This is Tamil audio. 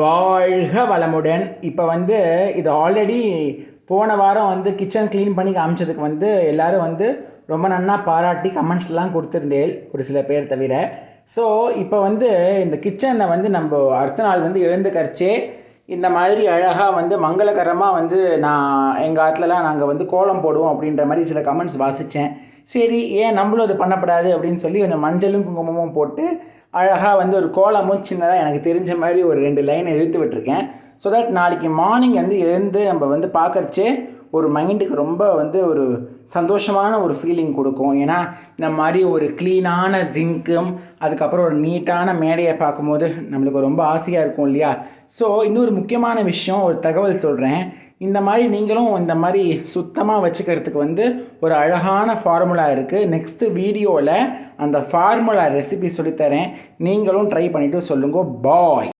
வாழ்க வளமுடன். இப்போ வந்து இது ஆல்ரெடி போன வாரம் வந்து கிச்சன் க்ளீன் பண்ணி காமிச்சதுக்கு வந்து எல்லோரும் வந்து ரொம்ப நன்னா பாராட்டி கமெண்ட்ஸ்லாம் கொடுத்துருந்தேன் ஒரு சில பேர் தவிர. ஸோ இப்போ வந்து இந்த கிச்சனை வந்து நம்ம அடுத்த நாள் வந்து எழுந்து கரிச்சே இந்த மாதிரி அழகாக வந்து மங்களகரமாக வந்து நான் எங்கள் ஆற்றுலலாம் நாங்கள் வந்து கோலம் போடுவோம் அப்படின்ற மாதிரி சில கமெண்ட்ஸ் வாசித்தேன் சரி ஏன் நம்மளும் அது பண்ணப்படாது அப்படின்னு சொல்லி கொஞ்சம் மஞ்சளும் குங்குமமும் போட்டு அழகாக வந்து ஒரு கோலமும் சின்னதாக எனக்கு தெரிஞ்ச மாதிரி ஒரு ரெண்டு லைன் எழுத்து விட்டுருக்கேன். ஸோ தட் நாளைக்கு மார்னிங் வந்து எழுந்து நம்ம வந்து பார்க்கறச்சே ஒரு மைண்டுக்கு ரொம்ப வந்து ஒரு சந்தோஷமான ஒரு ஃபீலிங் கொடுக்கும். ஏன்னா இந்த மாதிரி ஒரு க்ளீனான ஜிங்க்கும் அதுக்கப்புறம் ஒரு நீட்டான மேடையை பார்க்கும்போது நம்மளுக்கு ரொம்ப ஆசையாக இருக்கும் இல்லையா? ஸோ இன்னொரு முக்கியமான விஷயம் ஒரு தகவல் சொல்கிறேன் இந்த மாதிரி நீங்களும் இந்த மாதிரி சுத்தமாக வச்சுக்கிறதுக்கு வந்து ஒரு அழகான ஃபார்முலா இருக்குது நெக்ஸ்ட்டு வீடியோவில் அந்த ஃபார்முலா ரெசிபி சொல்லித்தரேன். நீங்களும் ட்ரை பண்ணிவிட்டு சொல்லுங்க. பாய்